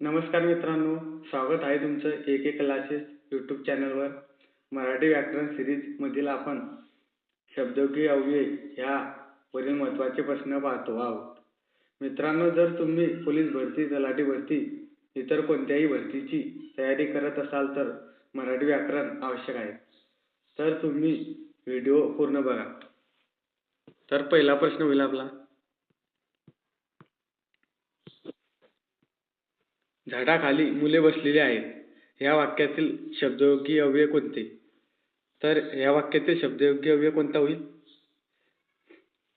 नमस्कार मित्रांनो स्वागत आहे तुमचं एक एक क्लासेस यूट्यूब चॅनलवर. मराठी व्याकरण सिरीजमधील आपण शब्दोगी अव्यय ह्या वरील महत्त्वाचे प्रश्न पाहतो आहोत. मित्रांनो जर तुम्ही पोलीस भरती तलाठी भरती इतर कोणत्याही भरतीची तयारी करत असाल तर मराठी व्याकरण आवश्यक आहे. तर तुम्ही व्हिडिओ पूर्ण बघा. तर पहिला प्रश्न होईल आपला. झाडाखाली मुले बसलेली आहेत. या वाक्यातील शब्दयोगी अव्यय कोणते? तर या वाक्यातील शब्दयोगी अव्यय कोणता होईल?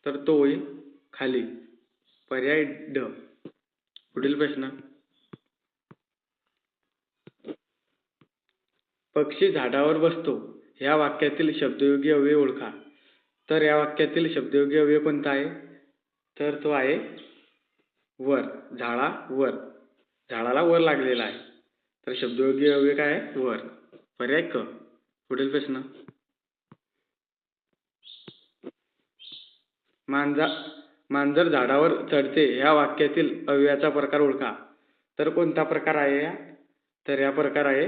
तर तो होईल खाली. पर्याय ड. पुढील प्रश्न. पक्षी झाडावर बसतो. या वाक्यातील शब्दयोगी अव्यय ओळखा. तर या वाक्यातील शब्दयोगी अव्यय कोणता आहे? तर तो आहे वर. झाडा वर. झाडाला वर लागलेला आहे. तर शब्दयोगी अव्यय काय? आहे वर. पर्याय क. पुढील प्रश्न. मांजा मांजर झाडावर चढते या वाक्यातील अव्ययाचा प्रकार ओळखा. तर कोणता प्रकार आहे या? तर या प्रकार आहे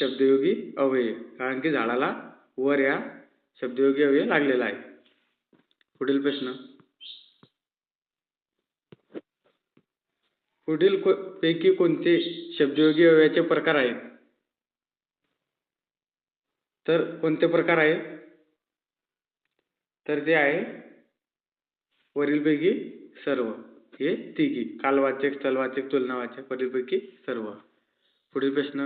शब्दयोगी अव्यय. कारण की झाडाला वर या शब्दयोगी अव्यय लागलेला आहे. पुढील प्रश्न. पुढील को पैकी कोणते शब्दयोगी अव्ययाचे प्रकार आहेत? तर कोणते प्रकार आहे तर ते आहे वरीलपैकी सर्व. हे तिघी. कालवाचक स्थलवाचक तुलनावाचक वरीलपैकी सर्व. पुढील प्रश्न.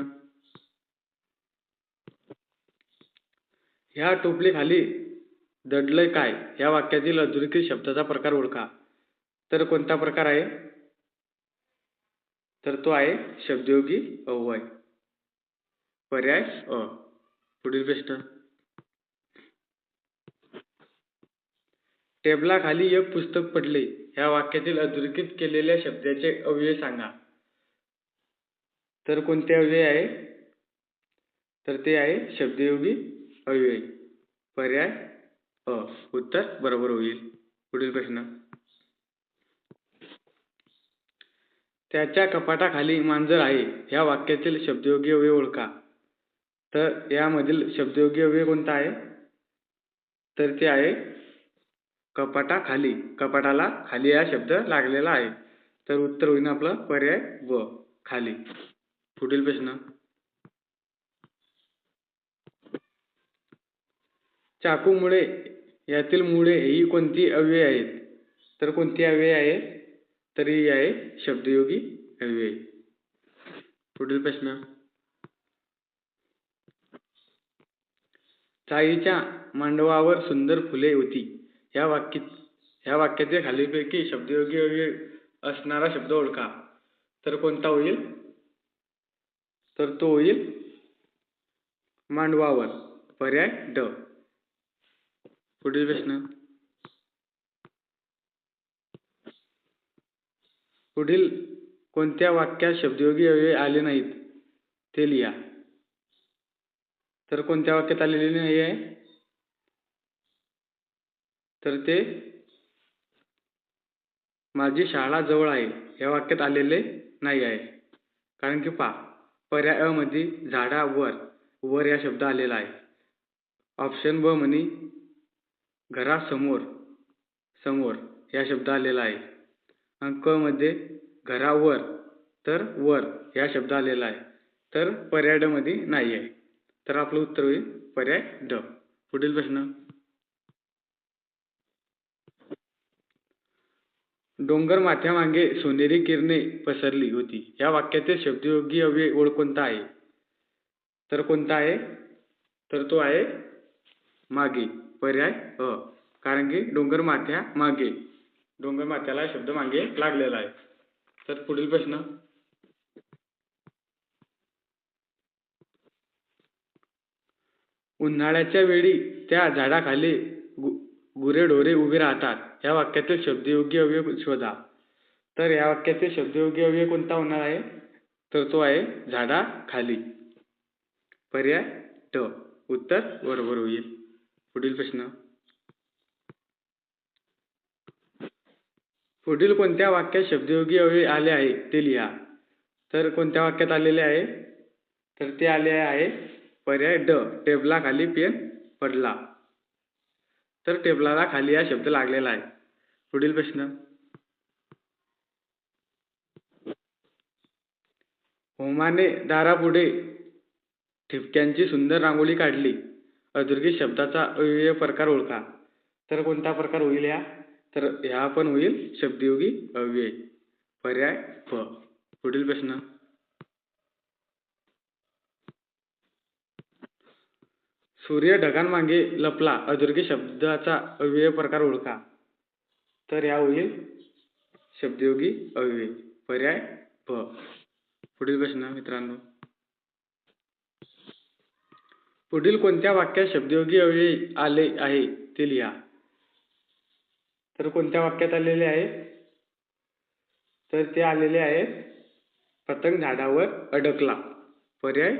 ह्या टोपलीखाली दडलंय काय? या वाक्यातील अधोरेखित शब्दाचा प्रकार ओळखा. तर कोणता प्रकार आहे? तर तो आहे शब्दयोगी अव्यय पर्याय अ. पुढील प्रश्न. टेबलाखाली एक पुस्तक पडले. ह्या वाक्यातील अधोरेखित केलेल्या शब्दाचे अव्यय सांगा. तर कोणते अव्यय आहे? तर ते आहे शब्दयोगी अव्यय. पर्याय अ. उत्तर बरोबर होईल. पुढील प्रश्न. त्याच्या कपाटाखाली मांजर आहे. ह्या वाक्यातील शब्दयोगी अव्यय ओळखा. तर यामधील शब्दयोगी अव्यय कोणता आहे? तर ते आहे कपाटाखाली कपाटाला खाली हा शब्द लागलेला आहे. तर उत्तर होईल आपलं पर्याय व खाली. पुढील प्रश्न. चाकूमुळे यातील मुळे ही कोणती अव्यय आहेत? तर कोणती अव्यय आहेत तर ही आहे शब्दयोगी अव्यय पुढील प्रश्न. चाईच्या मांडवावर सुंदर फुले होती. या वाक्य या वाक्याचे खालीलपैकी शब्दयोगी अव्यय असणारा शब्द ओळखा. तर कोणता होईल? तर तो होईल मांडवावर. पर्याय ड. पुढील प्रश्न. पुढील कोणत्या वाक्यात शब्दयोगी अव्यय आले नाहीत ते लिहा. तर कोणत्या वाक्यात आलेले नाही आहे? तर ते माझी शाळा जवळ आहे या वाक्यात आलेले नाही आहे. कारण की पा पर्यायमध्ये झाडावर वर या शब्द आलेला आहे. ऑप्शन ब म्हणी घरासमोर समोर या शब्द आलेला आहे. अंकमध्ये घरावर तर वर या शब्द आलेला आहे. तर पर्याय ड मध्ये नाही आहे. तर आपलं उत्तर होईल पर्याय ड. पुढील प्रश्न. डोंगर माथ्यामागे सोनेरी किरणे पसरली होती. या वाक्याचे शब्दयोगी अव्यय ओळ कोणता आहे? तर कोणता आहे? तर तो आहे मागे. पर्याय अ. कारण की डोंगर माथ्या मागे डोंगर माथ्याला शब्द मागे लागलेला आहे. तर पुढील प्रश्न. उन्हाळ्याच्या वेळी त्या झाडाखाली गुरेढोरे उभे राहतात. या वाक्यातील शब्दयोग्य अवयव शोधा. तर या वाक्यातील शब्दयोग्य अवयव कोणता होणार आहे? तर तो आहे झाडाखाली. पर्याय ट. उत्तर बरोबर होईल. पुढील प्रश्न. पुढील कोणत्या वाक्यात शब्दयोगी अवयवी आले आहे ते लिहा. तर कोणत्या वाक्यात आलेले आहे? तर ते आले आहे पर्याय ड टेबलाखाली पेन पडला. तर टेबलाला खाली हा शब्द लागलेला आहे. पुढील प्रश्न. होमाने दारापुढे ठिपक्यांची सुंदर रांगोळी काढली. अधोरेखित शब्दाचा अव्यय प्रकार ओळखा. तर कोणता प्रकार होईल या? तर ह्या पण होईल शब्दयोगी अव्यय. पर्याय फ पुढील प्रश्न. सूर्य ढगांमागे लपला अधोरेखित शब्दाचा अव्यय प्रकार ओळखा. तर या होईल शब्दयोगी अव्यय. पर्याय फ पुढील प्रश्न मित्रांनो. पुढील कोणत्या वाक्यात शब्दयोगी अव्यय आले आहे ते लिहा. तर कोणत्या वाक्यात आलेले आहे तर ते आलेले आहे पतंग झाडावर अडकला. पर्याय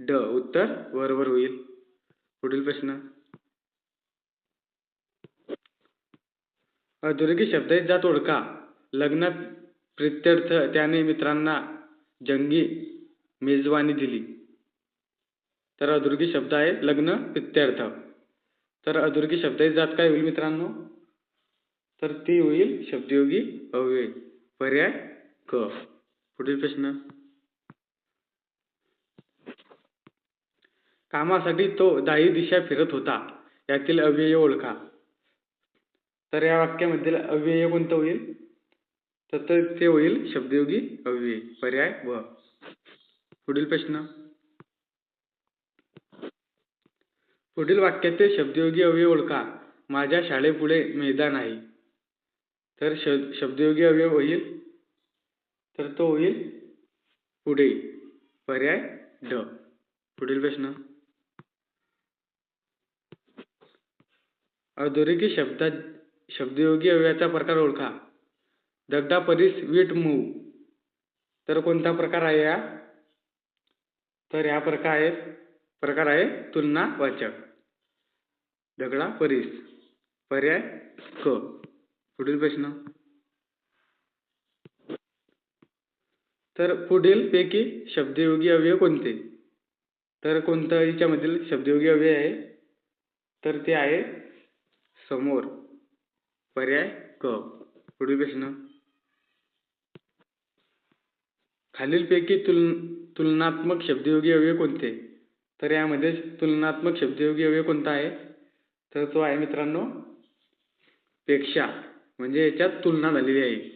ड उत्तर बरोबर होईल. पुढील प्रश्न. अधोरेखित शब्द जात ओळखा. लग्नात प्रित्यर्थ त्याने मित्रांना जंगी मेजवानी दिली. तर अधोरेखित शब्द आहे लग्न प्रित्यर्थ. तर अधोरेखित शब्दाची जात काय होईल मित्रांनो? तर ती होईल शब्दयोगी अव्यय. पर्याय क. पुढील प्रश्न. कामासाठी तो दाही दिशा फिरत होता. यातील अव्यय ओळखा. तर या वाक्यामधील अव्यय कोणतं होईल? तर ते होईल शब्दयोगी अव्यय. पर्याय व पुढील प्रश्न. पुढील वाक्यातील शब्दयोगी अव्यय ओळखा. माझ्या शाळेपुढे मैदान आहे. तर शब्दयोगी अवयव होईल तर तो होईल पुढे पर्याय ड. पुढील प्रश्न. अधोरेखित शब्दात शब्दयोगी अवयवाचा प्रकार ओळखा. दगडा परीस वीट मूव तर कोणता प्रकार आहे या तर या प्रकार आहे प्रकार आहे तुलना वाचक. दगडा परीस. पर्याय क. पुढील प्रश्न. तर पुढील पैकी शब्दयोगी अव्यय कोणते? तर कोणतं याच्यामधील शब्दयोगी अव्यय आहे? तर ते आहे समोर. पर्याय क. पुढील प्रश्न. खालीलपैकी तुल तुलनात्मक शब्दयोगी अव्यय कोणते? तर यामध्ये तुलनात्मक शब्दयोगी अव्यय कोणता आहे? तर तो आहे मित्रांनो पेक्षा. म्हणजे याच्यात तुलना झालेली आहे.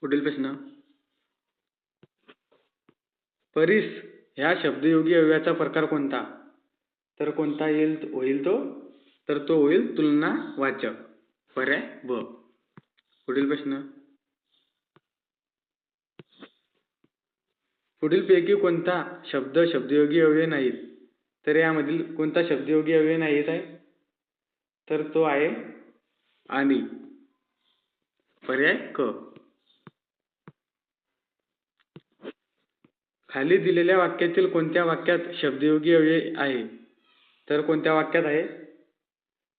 पुढील प्रश्न. परीस ह्या शब्दयोगी अव्ययाचा प्रकार कोणता? तर कोणता येईल? होईल तो? तर तो होईल तुलना वाचक. पर्याय ब. पुढील प्रश्न. पुढील पैकी कोणता शब्द शब्दयोगी अव्यय नाहीत? तर यामधील कोणता शब्दयोगी अव्यय नाहीत आहे? तर तो आहे आणि. पर्याय क. खाली दिलेल्या वाक्यातील कोणत्या वाक्यात शब्दयोगी अव्यय आहे? तर कोणत्या वाक्यात आहे?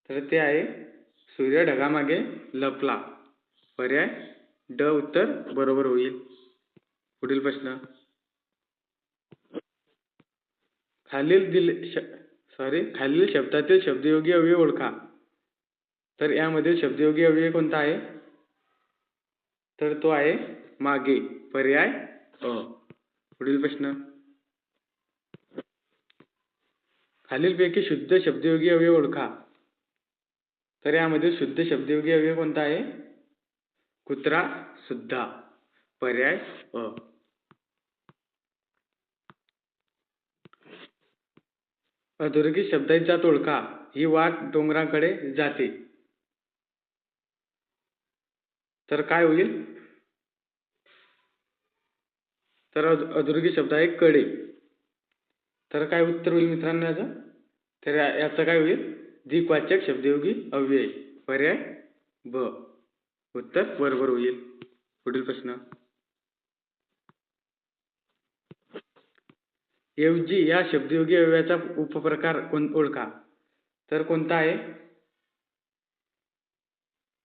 तर ते आहे सूर्य ढगामागे लपला. पर्याय ड उत्तर बरोबर होईल. पुढील प्रश्न. खालील दिले सॉरी खालील शब्दातील शब्दयोगी अव्यय ओळखा. तर यामधील शब्दयोगी अव्यय कोणता आहे? तर तो आहे मागे. पर्याय अ. पुढील प्रश्न. खालीलपैकी शुद्ध शब्दयोगी अवयव ओळखा. तर यामध्ये शुद्ध शब्दयोगी अवयव कोणता आहे? कुत्रा सुद्धा. पर्याय अ. अधोरेखित शब्दाची जात ओळखा. ही वाट डोंगराकडे जाते. तर काय होईल? तर अधोरेखित शब्द आहे कडे. तर काय उत्तर होईल मित्रांनो याचं? तर याचं काय होईल? द्विवाचक शब्दयोगी अव्यय. पर्याय ब. उत्तर बरोबर होईल. पुढील प्रश्न. एवजी या शब्दयोगी अव्ययाचा उपप्रकार कोण ओळखा. तर कोणता आहे?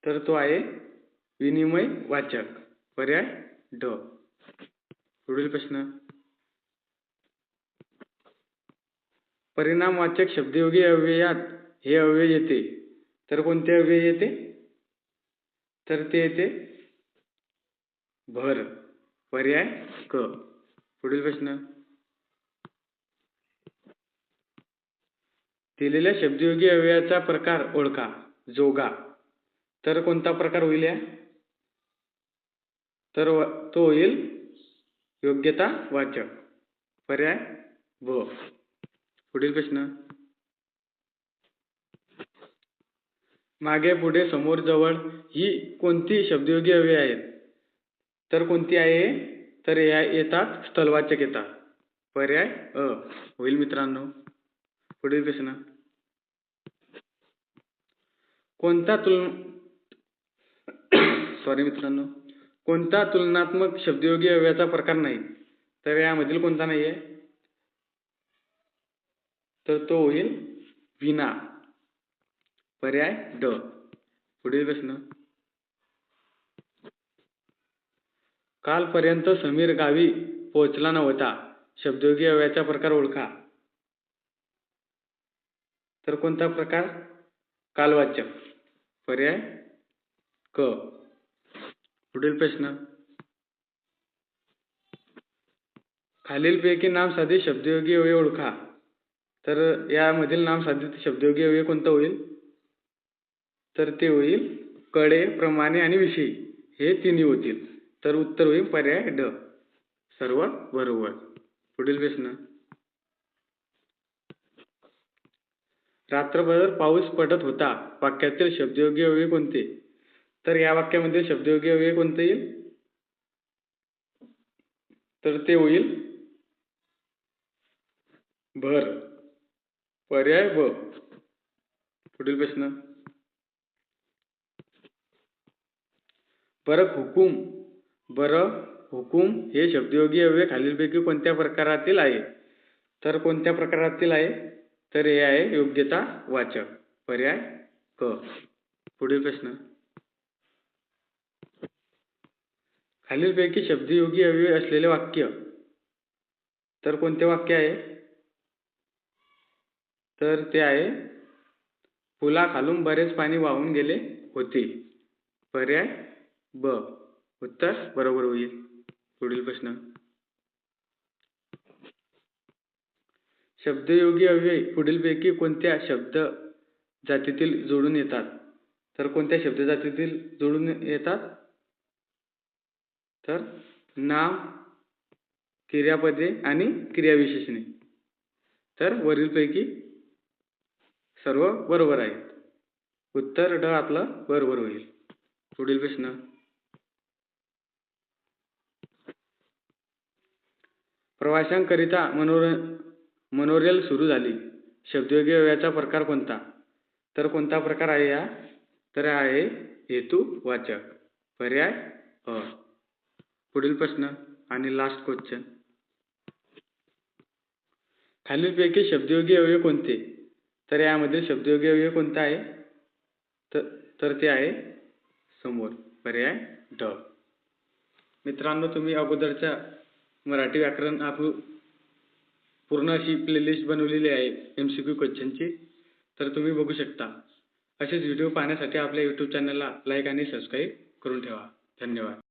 तर तो आहे विनिमय वाचक. पर्याय ड. पुढील प्रश्न. परिणामवाचक शब्दयोगी अव्ययात हे अव्यय येते. तर कोणते अव्यय येते? तर ते येते भर. पर्याय क. पुढील प्रश्न. दिलेल्या शब्दयोगी अव्ययाचा प्रकार ओळखा. जोगा. तर कोणता प्रकार होईल या? तर तो होईल योग्यता वाचक. पर्याय ब. पुढील प्रश्न. मागे पुढे समोर जवळ ही कोणती शब्दयोगी अव्यय आहेत? तर कोणती आहे? तर या येतात स्थलवाचक येतात. पर्याय अ. होईल मित्रांनो. पुढील प्रश्न. कोणता तुल सॉरी मित्रांनो. कोणता तुलनात्मक शब्दयोगी अव्ययाचा प्रकार नाही तर यामधील कोणता नाही आहे तर तो होईल विना. पर्याय ड. पुढील प्रश्न. कालपर्यंत समीर गावी पोहोचला नव्हता शब्दयोगी अव्ययाचा प्रकार ओळखा. तर कोणता प्रकार? कालवाचक. पर्याय क. पुढील प्रश्न. खालीलपैकी नाम साधे शब्दयोगी अव्यय ओळखा. तर यामधील नाम साधित शब्दयोगी अव्यय कोणता होईल? तर ते होईल कडे प्रमाणे आणि विषयी. हे तिन्ही होतील. तर उत्तर होईल पर्याय ड. सर्व बरोबर. पुढील प्रश्न. रात्रभर पाऊस पडत होता. वाक्यातील शब्दयोगी अव्यय कोणते? तर या वाक्यामध्ये शब्दयोगी अव्यय कोणते येईल? तर ते होईल. भर. पर्याय व पुढील प्रश्न. बरं हुकूम. बरं हुकूम हे शब्दयोगी अव्यय खालीलपैकी कोणत्या प्रकारातील आहे? तर कोणत्या प्रकारातील आहे? तर हे आहे योग्यता वाचक. पर्याय क. पुढील प्रश्न. खालीलपैकी शब्दयोगी अव्यय असलेले वाक्य. तर कोणते वाक्य आहे? तर ते आहे पुलाखालून बरेच पाणी वाहून गेले होते. पर्याय ब. उत्तर बरोबर होईल. पुढील प्रश्न. शब्दयोगी अव्यय पुढीलपैकी कोणत्या शब्द जातीतील जोडून येतात? तर कोणत्या शब्द जातीतील जोडून येतात? तर नाम क्रियापदे आणि क्रियाविशेषणे. तर वरीलपैकी सर्व बरोबर आहेत. उत्तर ड आपलं बरोबर होईल. पुढील प्रश्न. प्रवाशांकरिता मनोर मनोरेल सुरू झाली. शब्दयोगी व्ययाचा प्रकार कोणता? तर कोणता प्रकार आहे या? तर आहे हेतू वाचक पर्याय अ. पुढील प्रश्न आणि लास्ट क्वेश्चन खालीलपैकी शब्दयोगी अवयव कोणते? तर यामध्ये शब्दयोगी अवयव कोणता आहे? तर तर ते आहे समोर. पर्याय ड. मित्रांनो तुम्ही अगोदरच्या मराठी व्याकरण आप पूर्ण अशी प्लेलिस्ट बनवलेली आहे एम सी क्यू क्वेश्चनची तर तुम्ही बघू शकता. असेच व्हिडिओ पाहण्यासाठी आपल्या यूट्यूब चॅनलला लाईक आणि सबस्क्राईब करून ठेवा. धन्यवाद.